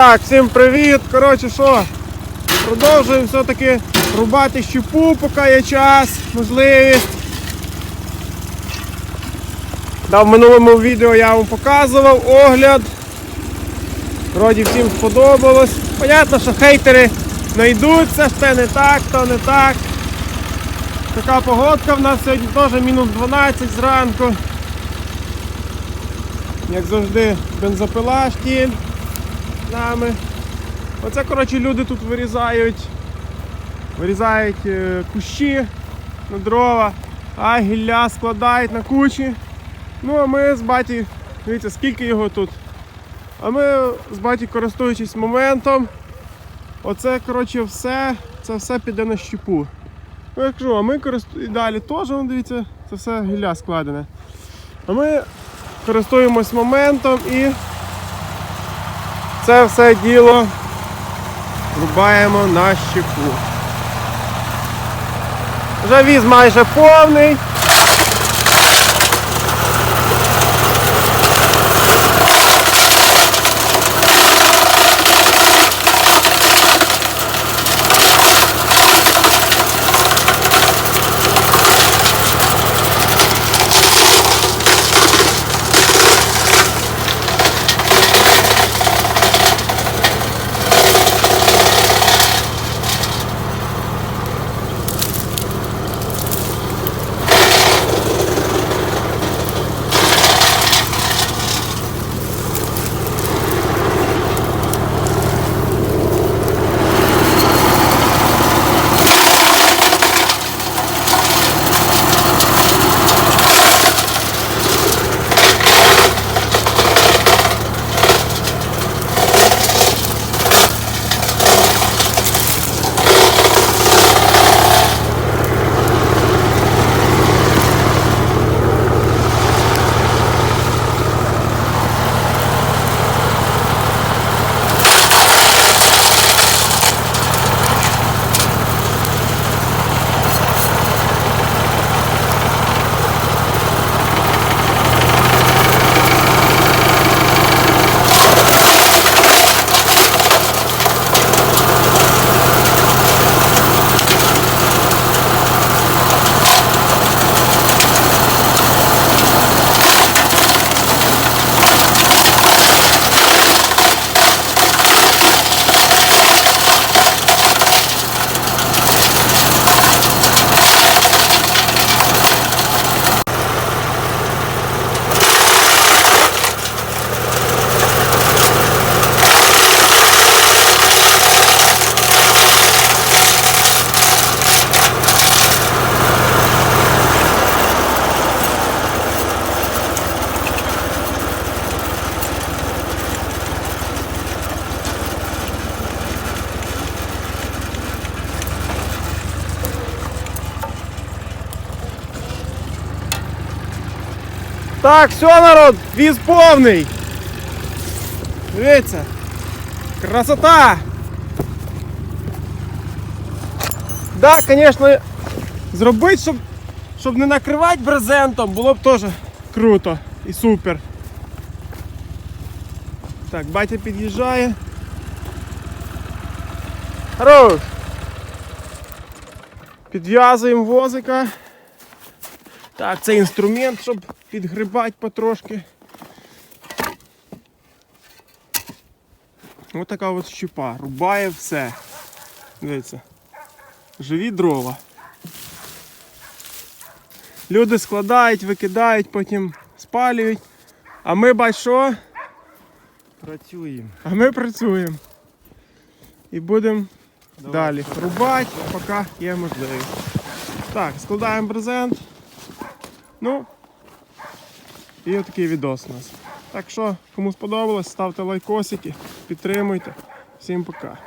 Так, всім привіт! Коротше, що? Продовжуємо все-таки рубати щепу, поки є час, можливість. В минулому відео я вам показував огляд. Вроді всім сподобалось. Понятно, що хейтери знайдуться, що не так, то не так. Така погодка в нас сьогодні теж мінус 12 зранку. Як завжди, бензопила штіль нами. Оце, коротше, люди тут вирізають. Вирізають е, кущі на дрова, а гілля складають на кучі. Ну а ми з баті, дивіться, скільки його тут. А ми з баті, користуючись моментом, оце коротше все, це все піде на щепу. Ну я кажу, а ми користуємо і далі теж, дивіться, це все гілля складене. А ми користуємось моментом і це все діло рубаємо на щеку. Вже віз майже повний. Так, все, народ, віз повний. Дивіться. Красота! Да, звісно, зробити, щоб, щоб не накривати брезентом, було б теж круто і супер. Так, батя під'їжджає. Хорош! Підв'язуємо возика. Так, це інструмент, щоб підгрібати потрошки. Ось така от щепа. Рубає все. Дивіться. Живі дрова. Люди складають, викидають, потім спалюють. А ми бач що? Працюємо. А ми працюємо. І будемо далі рубати, поки є можливість. Так, складаємо брезент. Ну, і отакий відос у нас. Так що, кому сподобалось, ставте лайкосики, підтримуйте. Всім пока.